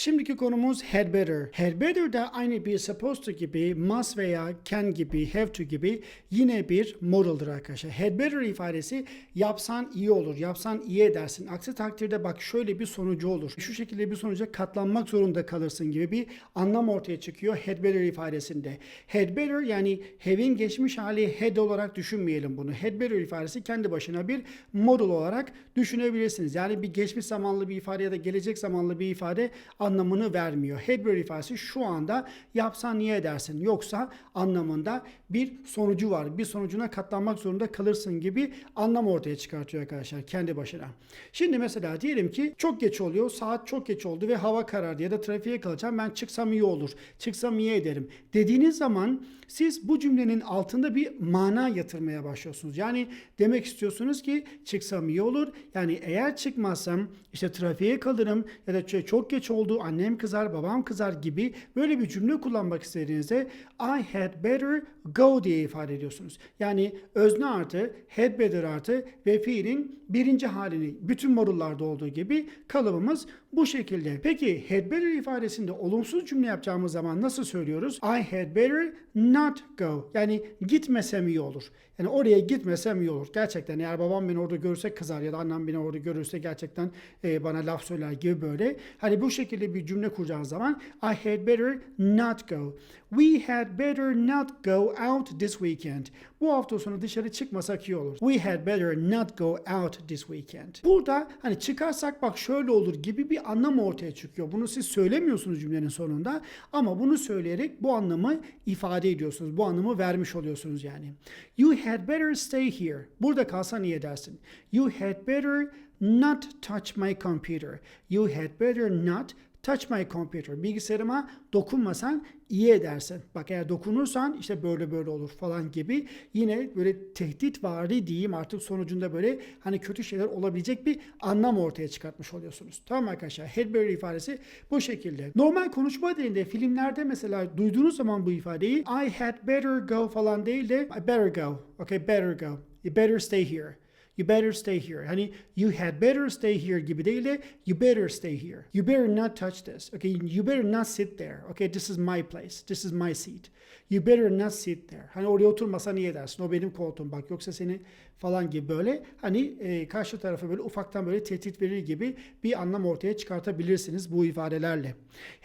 Şimdiki konumuz had better. Had better da aynı bir supposed to gibi, must veya can gibi, have to gibi yine bir modaldır arkadaşlar. Had better ifadesi yapsan iyi olur, yapsan iyi edersin. Aksi takdirde bak şöyle bir sonucu olur. Şu şekilde bir sonuca katlanmak zorunda kalırsın gibi bir anlam ortaya çıkıyor had better ifadesinde. Had better yani have'in geçmiş hali had olarak düşünmeyelim bunu. Had better ifadesi kendi başına bir modal olarak düşünebilirsiniz. Yani bir geçmiş zamanlı bir ifade ya da gelecek zamanlı bir ifade anlamını vermiyor. Had ifadesi şu anda yapsan niye edersin yoksa anlamında bir sonucu var. Bir sonucuna katlanmak zorunda kalırsın gibi anlam ortaya çıkartıyor arkadaşlar kendi başına. Şimdi mesela diyelim ki çok geç oluyor. Saat çok geç oldu ve hava karardı ya da trafiğe kalacağım. Ben çıksam iyi olur. Çıksam iyi ederim. Dediğiniz zaman siz bu cümlenin altında bir mana yatırmaya başlıyorsunuz. Yani demek istiyorsunuz ki çıksam iyi olur. Yani eğer çıkmazsam işte trafiğe kalırım ya da çok geç oldu annem kızar babam kızar gibi böyle bir cümle kullanmak istediğinizde I had better go diye ifade ediyorsunuz. Yani özne artı had better artı ve fiilin birinci halini bütün modullarda olduğu gibi kalıbımız bu şekilde. Peki had better ifadesinde olumsuz cümle yapacağımız zaman nasıl söylüyoruz? I had better not go. Yani gitmesem iyi olur. Yani oraya gitmesem iyi olur. Gerçekten eğer babam beni orada görürse kızar ya da annem beni orada görürse gerçekten e, bana laf söyler gibi böyle. Hani bu şekilde bir cümle kuracağınız zaman I had better not go. We had better not go out this weekend. Bu hafta sonu dışarı çıkmasak iyi olur. We had better not go out this weekend. Burada hani çıkarsak bak şöyle olur gibi bir anlam ortaya çıkıyor. Bunu siz söylemiyorsunuz cümlenin sonunda ama bunu söyleyerek bu anlamı ifade ediyorsunuz. Bu anlamı vermiş oluyorsunuz yani. You had better stay here. Burada kalsan iyi edersin. You had better not touch my computer. You had better not touch my computer. Bilgisayarıma dokunmasan iyi edersin. Bak eğer dokunursan işte böyle böyle olur falan gibi yine böyle tehdit vari diyeyim artık sonucunda böyle hani kötü şeyler olabilecek bir anlam ortaya çıkartmış oluyorsunuz. Tamam arkadaşlar? Better ifadesi bu şekilde. Normal konuşma dilinde filmlerde mesela duyduğunuz zaman bu ifadeyi I had better go falan değil de I better go. Okay better go. You better stay here. You better stay here. Hani you had better stay here gibi değil de you better stay here. You better not touch this. Okay, you better not sit there. Okay, this is my place. This is my seat. You better not sit there. Hani oraya oturmasan iyi edersin. O benim koltuğum bak. Yoksa seni falan gibi böyle hani e, karşı tarafa böyle ufaktan böyle tehdit verir gibi bir anlam ortaya çıkartabilirsiniz bu ifadelerle.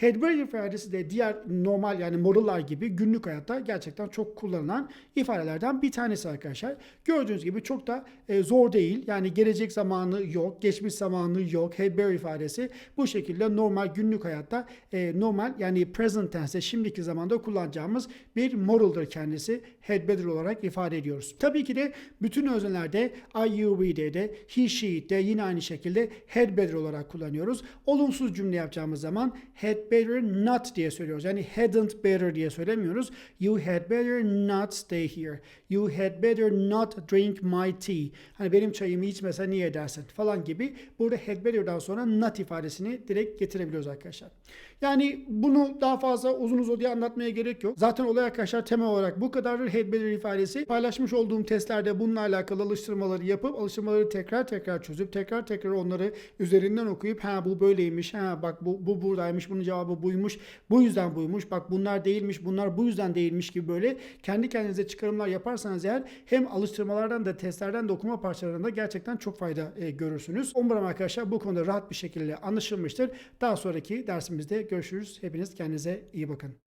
Better ifadesi de diğer normal yani modallar gibi günlük hayatta gerçekten çok kullanılan ifadelerden bir tanesi arkadaşlar. Gördüğünüz gibi çok da e, zor değil. Yani gelecek zamanı yok, geçmiş zamanı yok. Had better ifadesi bu şekilde normal günlük hayatta e, normal yani present tense şimdiki zamanda kullanacağımız bir modaldır kendisi. Had better olarak ifade ediyoruz. Tabii ki de bütün öznelerde I, you, we'de de he, she de yine aynı şekilde had better olarak kullanıyoruz. Olumsuz cümle yapacağımız zaman had better not diye söylüyoruz. Yani hadn't better diye söylemiyoruz. You had better not stay here. You had better not drink my tea. Hani benim çayımı içmesen niye edersin falan gibi. Burada had better'dan sonra not ifadesini direkt getirebiliyoruz arkadaşlar. Yani bunu daha fazla uzun uzadıya anlatmaya gerek yok. Zaten olay arkadaşlar temel olarak bu kadardır. Better ifadesi paylaşmış olduğum testlerde bununla alakalı alıştırmaları yapıp alıştırmaları tekrar tekrar çözüp tekrar tekrar onları üzerinden okuyup ha bu böyleymiş ha bak bu, bu buradaymış bunun cevabı buymuş bu yüzden buymuş bak bunlar değilmiş bunlar bu yüzden değilmiş gibi böyle kendi kendinize çıkarımlar yaparsanız eğer hem alıştırmalardan da testlerden de okuma parçalarında gerçekten çok fayda e, görürsünüz. Umarım arkadaşlar bu konuda rahat bir şekilde anlaşılmıştır. Daha sonraki dersimizde görüşürüz. Hepiniz kendinize iyi bakın.